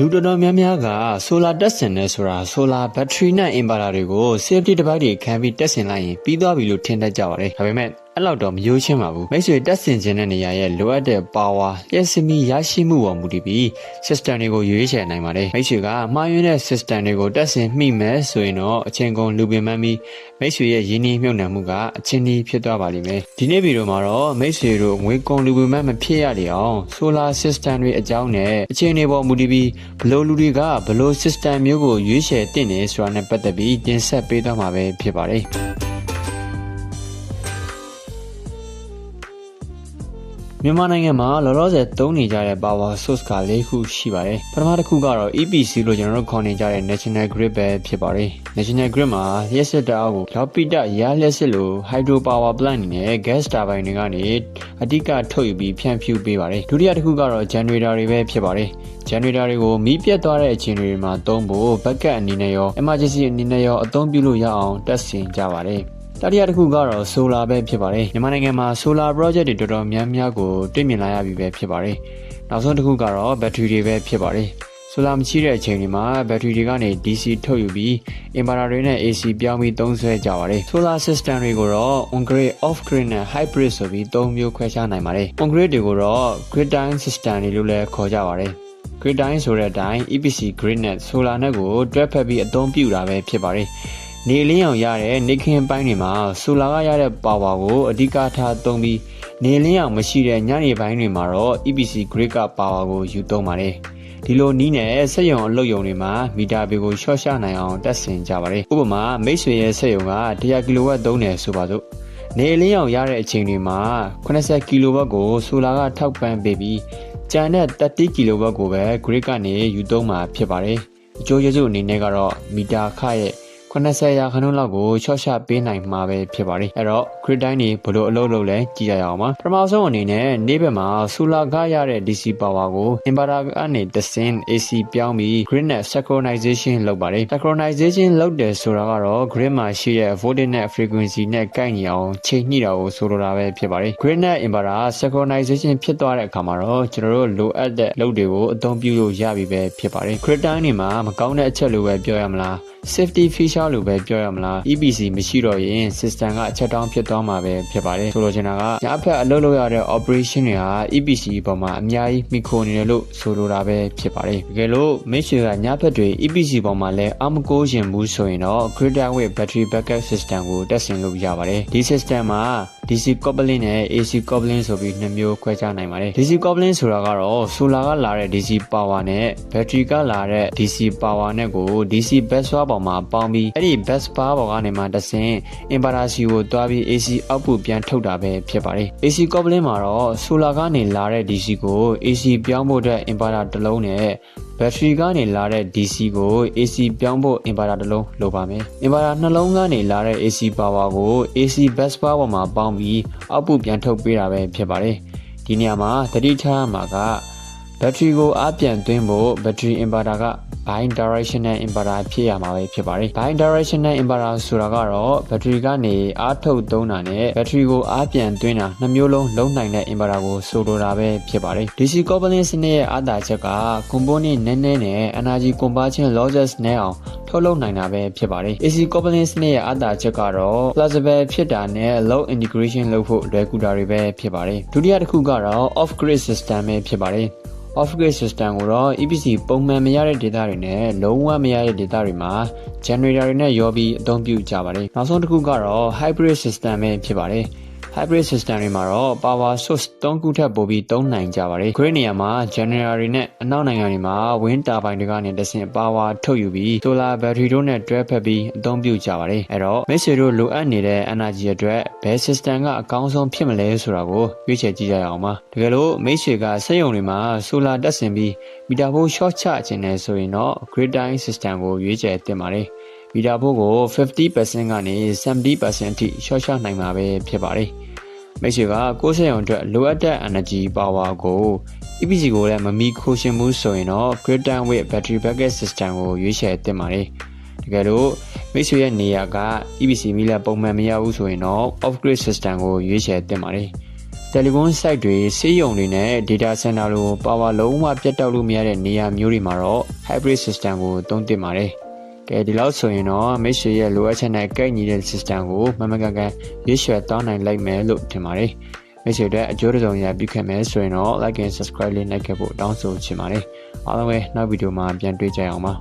လူတော်တော်များများကဆိုလာတက်ဆင်နေဆိုတာဆိုလာဘက်ထရီနဲ့အင်ဗာတာတွေကို safety device တွေခံပြီးတက်ဆင်လိုက်ရင်ပြီးသွားပြီလို့ထင်တတ်ကြပါတယ်ဒါပေမဲ့ အဲ့လောက်တော့မရိုးချင်းပါဘူးမိတ်ဆွေတက်ဆင်ခြင်းတဲ့နေရာရဲ့လိုအပ်တဲ့ power လျှက်စစ်မီရရှိမှုပေါ်မူတည်ပြီး system တွေကိုရွေးချယ်နိုင်ပါတယ်မိတ်ဆွေကမှားယွင်းတဲ့ system တွေကိုတက်ဆင်မိမယ်ဆိုရင်တော့အချိန်ကုန်လူပင်ပန်းပြီးမိတ်ဆွေရဲ့ရင်းနှီးမြှုပ်နှံမှုကအချင်းကြီးဖြစ်သွားပါလိမ့်မယ်ဒီနေ့ဗီဒီယိုမှာတော့မိတ်ဆွေတို့ငွေကုန်လူပင်ပန်းမဖြစ်ရလေအောင် solar system တွေအကြောင်းနဲ့အချိန်တွေပေါ်မူတည်ပြီးဘယ်လိုလူတွေကဘယ်လို system မျိုးကိုရွေးချယ်တင်နေဆိုတာနဲ့ပတ်သက်ပြီးတင်ဆက်ပေးသွားမှာပဲဖြစ်ပါတယ် မြန်မာနိုင်ငံမှာလောလောဆယ်သုံးနေကြတဲ့ power source က၄ခုရှိပါတယ်။ပထမတစ်ခုကတော့ EPC လို့ကျွန်တော်တို့ခေါ်နေကြတဲ့ National Grid ပဲဖြစ်ပါတယ်။ National Grid မှာလျှက်စစ်တအားကိုလောက်ပိတရလျှက်စစ်လို့ hydro power plant တွေနဲ့ gas turbine တွေကနေအဓိကထုတ်ယူပြီးဖြန့်ဖြူးပေးပါတယ်။ဒုတိယတစ်ခုကတော့ generator တွေပဲဖြစ်ပါတယ်။ generator တွေကိုမီးပြတ်သွားတဲ့အချိန်တွေမှာသုံးဖို့ backup အနေနဲ့ရော emergency အနေနဲ့ရောအသုံးပြုလို့ရအောင်တက်ဆင်ကြပါတယ်။ တတိယတစ်ခုကတော့ solar ပဲဖြစ်ပါတယ်မြန်မာနိုင်ငံမှာ solar project တွေတော်တော်များများကိုတွေ့မြင်လာရပြီပဲဖြစ်ပါတယ်နောက်ဆုံးတစ်ခုကတော့ battery တွေပဲဖြစ်ပါတယ်ဆိုလာမရှိတဲ့အချိန်တွေမှာဘက်ထရီတွေကနေ DC ထုတ်ယူပြီး inverter တွေနဲ့ AC ပြောင်းပြီးသုံးစွဲကြပါတယ်။ solar system တွေကိုတော့ on grid, off grid နဲ့ hybrid ဆိုပြီး၃မျိုးခွဲခြားနိုင်ပါတယ်။ on grid တွေကိုတော့ grid time system တွေလို့လည်းခေါ်ကြပါတယ်။ grid time ဆိုတဲ့အတိုင်း EPC grid နဲ့ solar နဲ့ကိုတွဲဖက်ပြီးအသုံးပြုတာပဲဖြစ်ပါတယ်။ နေလင်းအောင်ရတဲ့နေခင်းပိုင်းတွေမှာဆိုလာကရတဲ့ပါဝါကိုအဓိကထားသုံးပြီးနေလင်းအောင်မရှိတဲ့ညနေပိုင်းတွေမှာတော့ EPC grid ကပါဝါကိုယူသုံးပါတယ်ဒီလိုနီးနဲ့စက်ရုံအလုပ်ရုံတွေမှာမီတာပေကိုရှော့ချနိုင်အောင်တက်ဆင်ကြပါတယ်ဥပမာမိတ်ဆွေရဲ့စက်ရုံက100ကီလိုဝတ်သုံးတယ်ဆိုပါစို့နေလင်းအောင်ရတဲ့အချိန်တွေမှာ80ကီလိုဝတ်ကိုဆိုလာကထောက်ပံ့ပေးပြီးကျန်တဲ့30ကီလိုဝတ်ကိုပဲ grid ကနေယူသုံးမှာဖြစ်ပါတယ်အကျိုးကျေးဇူးအနေနဲ့ကတော့မီတာခရဲ့ 80ရာခိုင်နှုန်းလောက်ကိုချော့ချပေးနိုင်မှာပဲဖြစ်ပါတယ်အဲ့တော့ grid တိုင်းနေဘလို့အလုပ်လုပ်လဲကြည့်ကြရအောင်ပါပထမဆုံးအနေနဲ့နေ့ဘက်မှာ solar ကရတဲ့ DC power ကို inverter ကနေတဆင်း AC ပြောင်းပြီး grid နဲ့ synchronization လုပ်ပါတယ် synchronization လုပ်တယ်ဆိုတာကတော့ grid မှာရှိတဲ့ voltage နဲ့ frequency နဲ့ကိုက်ညီအောင်ချိန်ညှိတာကိုဆိုလိုတာပဲဖြစ်ပါတယ် grid နဲ့ inverter synchronization ဖြစ်သွားတဲ့အခါမှာတော့ကျွန်တော်တို့လိုအပ်တဲ့လုပ်တွေကိုအသုံးပြုလို့ရပြီပဲဖြစ်ပါတယ် grid တိုင်းနေမှာမကောင်းတဲ့အချက်လိုပဲပြောရမလား safety feature လို့ပဲပြောရမလား EPC မရှိတော့ရင် system ကအချက်တောင်းဖြစ်သွားမှာပဲဖြစ်ပါတယ်ဆိုလိုချင်တာကညဖက်အလုပ်လုပ်ရတဲ့ operation တွေဟာ EPC ပေါ်မှာအများကြီးမိခိုနေတယ်လို့ဆိုလိုတာပဲဖြစ်ပါတယ်တကယ်လို့မိတ်ဆွေကညဖက်တွေ EPC ပေါ်မှာလည်းအမကိုးရင်ဘူးဆိုရင်တော့ grid with battery backup system ကိုတက်ဆင်လို့ရပါတယ်ဒီ system မှာ DC coupling နဲ့ AC coupling ဆိုပြီးနှစ်မျိုးခွဲခြားနိုင်ပါတယ် DC coupling ဆိုတာကတော့ solar ကလာတဲ့ DC power နဲ့ battery ကလာတဲ့ DC power နဲ့ကို DC busbar ပေါ်မှာပေါင်းပြီးအဲ့ဒီ busbar ပေါ်ကနေမှတဆင့် inverter စီကိုတွားပြီး AC output ပြန်ထုတ်တာပဲဖြစ်ပါတယ် AC coupling မှာတော့ solar ကနေလာတဲ့ DC ကို AC ပြောင်းဖို့အတွက် inverter တစ်လုံးနဲ့ ဘက်ထရီကနေလာတဲ့ DC ကို AC ပြောင်းဖို့ inverter တစ်လုံးလိုပါမယ်။ inverter နှလုံးကနေလာတဲ့ AC power ကို AC bus bar ပေါ်မှာပေါင်းပြီးအောက်ပူပြန်ထုတ်ပေးတာပဲဖြစ်ပါတယ်။ဒီနေရာမှာတတိထားမှာက ဘက်ထရီကိုအားပြန်သွင်းဖို့ဘက်ထရီ inverter က bi-directional inverter ဖြစ်ရမှာပဲဖြစ်ပါတယ် bi-directional inverter ဆိုတာကတော့ဘက်ထရီကနေအားထုတ်သုံးတာနဲ့ဘက်ထရီကိုအားပြန်သွင်းတာနှစ်မျိုးလုံးလုံးနိုင်တဲ့ inverter ကိုဆိုလိုတာပဲဖြစ်ပါတယ် DC coupling စနစ်ရဲ့အားသာချက်က component နည်းနည်းနဲ့ energy conversion losses နည်းအောင်ထုတ်လုပ်နိုင်တာပဲဖြစ်ပါတယ် AC coupling စနစ်ရဲ့အားသာချက်ကတော့ flexible ဖြစ်တာနဲ့ low integration လုပ်ဖို့လွယ်ကူတာတွေပဲဖြစ်ပါတယ်ဒုတိယတစ်ခုကတော့ off grid system ပဲဖြစ်ပါတယ် off grid system ကိုတော့ EPC ပုံမှန်မရတဲ့ data တွေနဲ့လုံးဝမရတဲ့ data တွေမှာ generator တွေနဲ့ရောပြီးအသုံးပြုကြပါတယ်နောက်ဆုံးတစ်ခုကတော့ hybrid system ပဲဖြစ်ပါတယ် hybrid system တွေမှာတော့ power source ၃ခုထပ်ပိုပြီးသုံးနိုင်ကြပါတယ်။ grid နေရာမှာ generator တွေနဲ့အနောက်နိုင်ငံတွေမှာ wind turbine တွေကနေတဆင့် power ထုတ်ယူပြီး solar battery တို့နဲ့တွဲဖက်ပြီးအသုံးပြုကြပါတယ်။အဲ့တော့မိတ်ဆွေတို့လိုအပ်နေတဲ့ energy အတွက်ဘယ် system ကအကောင်းဆုံးဖြစ်မလဲဆိုတာကိုရွေးချယ်ကြည့်ကြရအောင်ပါ။တကယ်လို့မိတ်ဆွေကစက်ရုံတွေမှာ solar တက်ဆင်ပြီးမီတာဖိုး short ချခြင်းနဲ့ဆိုရင်တော့ grid time system ကိုရွေးချယ်သင့်ပါတယ်။မီတာဖိုးကို50%ကနေ70%အထိ short ချနိုင်မှာပဲဖြစ်ပါတယ်။ မိတ်ဆွေကကိုယ်ဆက်ရုံအတွက်လိုအပ်တဲ့ energy power ကို EPC ကိုလည်းမမီခိုရှင်မှုဆိုရင်တော့ grid time with battery backup system ကိုရွေးချယ်သင့်ပါတယ်တကယ်လို့မိတ်ဆွေရဲ့နေရာက EPC မီးလက်ပုံမှန်မရဘူးဆိုရင်တော့ off grid system ကိုရွေးချယ်သင့်ပါတယ်တယ်လီဖုန်း site တွေစေးရုံတွေနဲ့ data center လို power လုံးဝပြတ်တောက်လို့မရတဲ့နေရာမျိုးတွေမှာတော့ hybrid system ကိုသုံးသင့်ပါတယ်။ ကဲဒီလောက်ဆိုရင်တော့မိတ်ဆွေရဲ့လိုအပ်ချက်နဲ့ကိုက်ညီတဲ့ system ကိုမမကန်ကန်ရွေးချယ်တောင်းနိုင်လိုက်မယ်လို့ထင်ပါတယ်။မိတ်ဆွေတို့အကျိုးတုံရပြုခဲ့မယ်ဆိုရင်တော့ like and subscribe လေးနှိပ်ခဲ့ဖို့တောင်းဆိုချင်ပါတယ်။အားလုံးပဲနောက်ဗီဒီယိုမှာပြန်တွေ့ကြရအောင်ပါ။